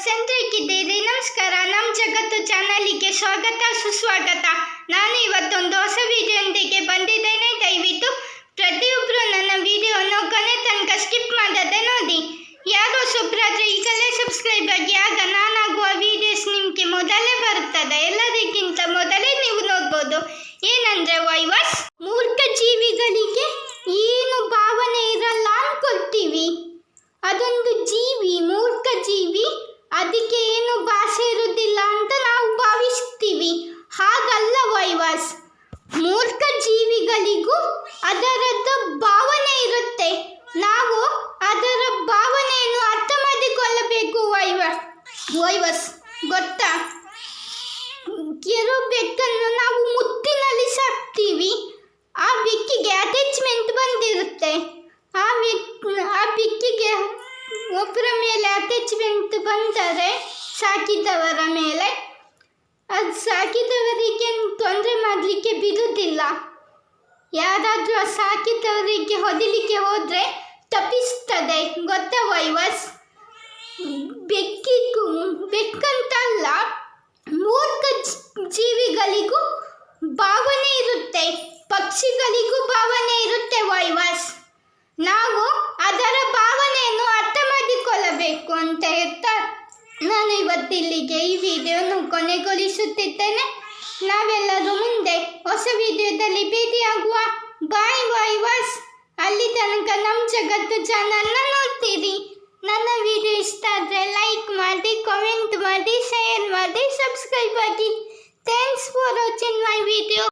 ವೈವರ್ಸ್ ಹೇಗಿದ್ದೀರಿ ನಮಸ್ಕಾರ. ನಮ್ಮ ಜಗತ್ತು ಚಾನಲಿಗೆ ಸ್ವಾಗತ, ಸುಸ್ವಾಗತ. ನಾನು ಇವತ್ತೊಂದು ಹೊಸ ವಿಡಿಯೊಂದಿಗೆ ಬಂದಿದ್ದೇನೆ. ದಯವಿಟ್ಟು ಪ್ರತಿಯೊಬ್ಬರು ನನ್ನ ವಿಡಿಯೋವನ್ನು ಕೊನೆ ತನಕ ಸ್ಕಿಪ್ ಮಾಡದೆ ನೋಡಿ. ಯಾರೋ ಸುಬ್ರಾದ್ರೆ ಈಗಲೇ ಸಬ್ಸ್ಕ್ರೈಬ್ ಆಗಿ, ಆಗ ನಾನಾಗುವ ವಿಡಿಯೋಸ್ ನಿಮಗೆ ಮೊದಲೇ ಬರುತ್ತದೆ. ಎಲ್ಲದಕ್ಕಿಂತ ಮೊದಲೇ ನೀವು ನೋಡ್ಬೋದು. ಏನಂದ್ರೆ, ವೈವಸ್ ಮೂರ್ಖ ಜೀವಿಗಳಿಗೆ ಏನು ಭಾವನೆ ಇರಲ್ಲ ಅನ್ಕೊಳ್ತೀವಿ. ಅದೊಂದು ಜೀವಿ ಮೂರ್ಖ ಜೀವಿ ಅದಕ್ಕೆ ಏನು ಭಾಷೆ ಇರುವುದಿಲ್ಲ ಅಂತ ನಾವು ಭಾವಿಸ್ತೀವಿ ಹಾಗಲ್ಲ ವೈವಾಸ್. ಮೂರ್ಖ ಜೀವಿಗಳಿಗೂ ಅದರದ ಭಾವನೆ ಇರುತ್ತೆ. ನಾವು ಅದರ ಭಾವನೆಯನ್ನು ಅರ್ಥ ಮಾಡಿಕೊಳ್ಳಬೇಕು ವೈವಸ್. ವೈವಸ್, ಗೊತ್ತಾ? ಅಟ್ಯಾಚ್ಮೆಂಟ್ ಬಂದರೆ ಸಾಕಿದವರ ಮೇಲೆ. ಅದು ಸಾಕಿದವರಿಗೆ ತೊಂದರೆ ಮಾಡಲಿಕ್ಕೆ ಬಿಡುವುದಿಲ್ಲ. ಯಾರಾದರೂ ಸಾಕಿದವರಿಗೆ ಹೊದಿಲಿಕ್ಕೆ ಹೋದರೆ ತಪ್ಪಿಸ್ತದೆ ಗೊತ್ತಾ, ವೈವಸ್? ಬೆಕ್ಕಿಗೂ, ಬೆಕ್ಕಂತಲ್ಲ, ಮೂರ್ಖ ಜೀವಿಗಳಿಗೂ ಭಾವನೆ ಇರುತ್ತೆ. ಪಕ್ಷಿಗಳಿಗೂ ಭಾವನೆ ಇರುತ್ತೆ ವೈವಸ್ ನಾವು ಅದರ ಭಾವನೆಯನ್ನು ಅರ್ಥ ಮಾಡಿಕೊಳ್ಳಬೇಕು ಅಂತ ಹೇಳ್ತಾ ನಾನು ಇವತ್ತಿಲ್ಲಿಗೆ ಈ ವಿಡಿಯೋನು ಕೊನೆಗೊಳಿಸುತ್ತಿದ್ದೇನೆ. ನಾವೆಲ್ಲರೂ ಮುಂದೆ ಹೊಸ ವಿಡಿಯೋದಲ್ಲಿ ಭೇಟಿಯಾಗುವ. ಬಾಯ್ ಬಾಯ್ ವಾಸ್ ಅಲ್ಲಿ ತನಕ ನಮ್ಮ ಜಗತ್ತು ಚಾನಲ್ನ ನೋಡ್ತೀರಿ. ನನ್ನ ವಿಡಿಯೋ ಇಷ್ಟ ಆದರೆ ಲೈಕ್ ಮಾಡಿ ಕಮೆಂಟ್ ಮಾಡಿ ಶೇರ್ ಮಾಡಿ ಸಬ್ಸ್ಕ್ರೈಬ್ ಆಗಿ